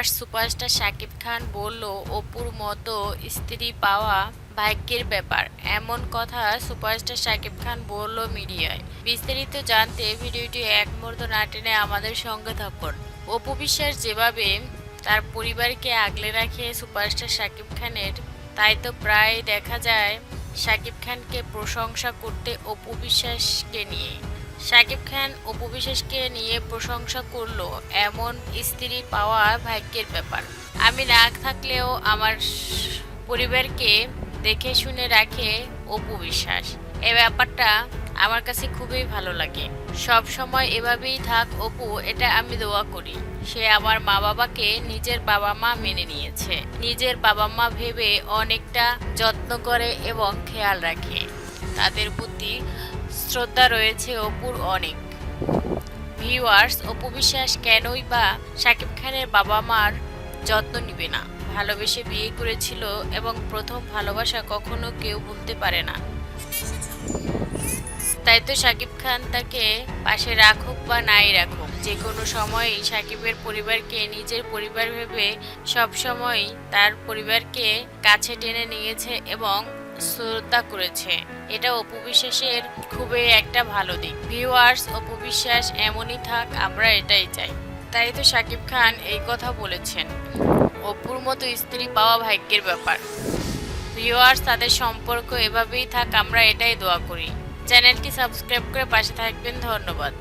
Viewers superstar Shakib Khan বলল, অপুর মতো স্ত্রী পাওয়া ভাগ্যের ব্যাপার। এমন কথা সুপারস্টার শাকিব খান বলল মিডিয়ায়। বিস্তারিত জানতে ভিডিওটি এক মুহূর্ত না টেনে আমাদের সঙ্গে থাকুন। অপু বিশ্বাস যেভাবে তার পরিবারকে আগলে রাখে সুপারস্টার শাকিব খানের, তাই তো প্রায় দেখা যায় শাকিব খানকে প্রশংসা করতে অপু বিশ্বাসকে নিয়ে। শাকিব খান অপু বিশ্বাসকে নিয়ে প্রশংসা করল এমন স্ত্রী পাওয়া ভাগ্যের ব্যাপার। আমি না থাকলেও আমার পরিবারকে দেখে শুনে রাখে অপু বিশ্বাস এ ব্যাপারটা আমার কাছে খুবই ভালো লাগে। সব সময় এভাবেই থাক অপু, এটা আমি দোয়া করি। সে আমার মা বাবাকে নিজের বাবা মা মেনে নিয়েছে। নিজের বাবা মা ভেবে অনেকটা যত্ন করে এবং খেয়াল রাখে। তাদের প্রতি শ্রদ্ধা রয়েছে অপুর অনেক। ভিউয়ার্স অপু বিশ্বাস কেনই বা শাকিব খানের বাবা মার যত্ন নিবে না? ভালোবেসে বিয়ে করেছিল এবং প্রথম ভালোবাসা কখনো কেউ ভুলতে পারে না। তাই তো শাকিব খান তাকে পাশে রাখুক বা নাই রাখুক যে কোনো সময়ই শাকিবের পরিবারকে নিজের পরিবার ভেবে সব সময় তার পরিবারকে কাছে টেনে নিয়েছে এবং শ্রদ্ধা করেছে। এটা অপু বিশ্বাসের খুবই একটা ভালো দিক। ভিউয়ার্স অপবিশ্বাস এমনই থাক, আমরা এটাই চাই। তাই তো শাকিব খান এই কথা বলেছেন। অপুর মতো স্ত্রী পাওয়া ভাগ্যের ব্যাপার। ভিউয়ার্স তাদের সম্পর্ক এভাবেই থাক, আমরা এটাই দোয়া করি। চ্যানেলটি সাবস্ক্রাইব করে পাশে থাকবেন, ধন্যবাদ।